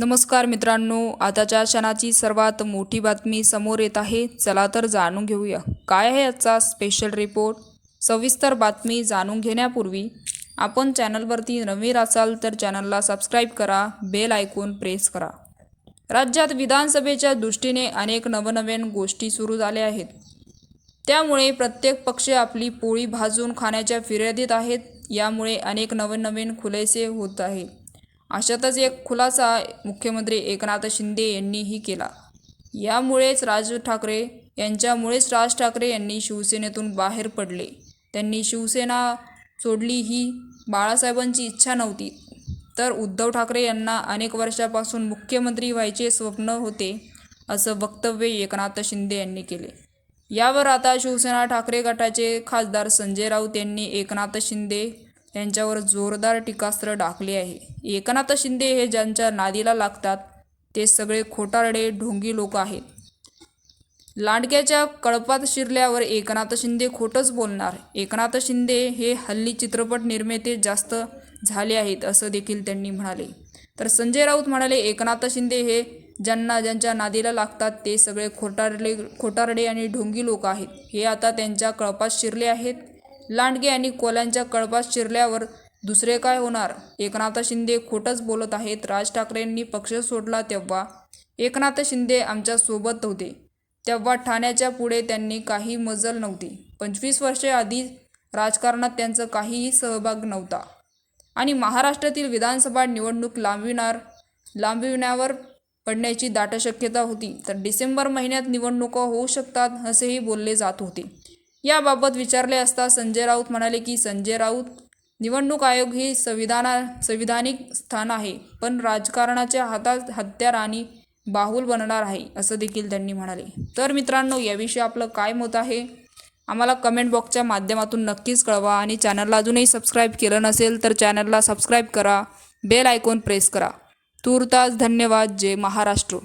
नमस्कार मित्रांनो आताच्या क्षणाची सर्वात मोठी बातमी समोर येत आहे. चला तर जाणून घेऊया. काय आहे आजचा स्पेशल रिपोर्ट सविस्तर बातमी जाणून घेण्यापूर्वी आपण चॅनलवरती नवीन असाल तर चॅनलला सबस्क्राईब करा बेल ऐकून प्रेस करा. राज्यात विधानसभेच्या दृष्टीने अनेक नवनवीन गोष्टी सुरू झाल्या आहेत. त्यामुळे प्रत्येक पक्ष आपली पोळी भाजून खाण्याच्या फिर्यादीत आहेत. यामुळे अनेक नवनवीन खुलेसे खुलासे होत आहे अशातच एक खुलासा मुख्यमंत्री एकनाथ शिंदे यांनीही केला. यामुळेच राज ठाकरे यांच्यामुळेच राज ठाकरे यांनी शिवसेनेतून बाहेर पडले. त्यांनी शिवसेना सोडली ही बाळासाहेबांची इच्छा नव्हती. तर उद्धव ठाकरे यांना अनेक वर्षापासून मुख्यमंत्री व्हायचे स्वप्न होते असं वक्तव्य एकनाथ शिंदे यांनी केले. यावर आता शिवसेना ठाकरे गटाचे खासदार संजय राऊत यांनी एकनाथ शिंदे यांच्यावर जोरदार टीकास्त्र टाकले आहे. एकनाथ शिंदे हे ज्यांच्या नादीला लागतात ते सगळे खोटारडे ढोंगी लोक आहेत. लांडग्याच्या कळपात शिरल्यावर एकनाथ शिंदे खोटंच बोलणार. एकनाथ शिंदे हे हल्ली चित्रपट निर्माते जास्त झाले आहेत असं देखील त्यांनी म्हणाले. तर संजय राऊत म्हणाले एकनाथ शिंदे हे ज्यांना ज्यांच्या नादीला लागतात ते सगळे खोटारडे खोटारडे आणि ढोंगी लोक आहेत. हे आता त्यांच्या कळपात शिरले आहेत. लांडगे आणि कोल्यांच्या कळपात शिरल्यावर दुसरे काय होणार? एकनाथ शिंदे खोटंच बोलत आहेत. राज ठाकरेंनी पक्ष सोडला तेव्हा एकनाथ शिंदे आमच्यासोबत होते. तेव्हा ठाण्याच्या पुढे त्यांनी काही मजल नव्हती. पंचवीस वर्षे आधी राजकारणात त्यांचा काहीही सहभाग नव्हता. आणि महाराष्ट्रातील विधानसभा निवडणूक लांबविणार लांबविण्यावर पडण्याची दाट शक्यता होती. तर डिसेंबर महिन्यात निवडणुका होऊ शकतात असेही बोलले जात होते. याबाबत विचारले असता संजय राऊत म्हणाले की संजय राऊत निवडणूक आयोग हे संविधाना संविधानिक स्थान आहे पण राजकारणाच्या हातात हत्यार आणि बाहुल बनणार आहे असं देखील त्यांनी म्हणाले. तर मित्रांनो याविषयी आपलं काय मत आहे? आम्हाला कमेंट बॉक्सच्या माध्यमातून नक्कीच कळवा आणि चॅनलला अजूनही सबस्क्राईब केलं नसेल तर चॅनलला सबस्क्राईब करा बेल आयकॉन प्रेस करा. तूर्तास धन्यवाद. जय महाराष्ट्र.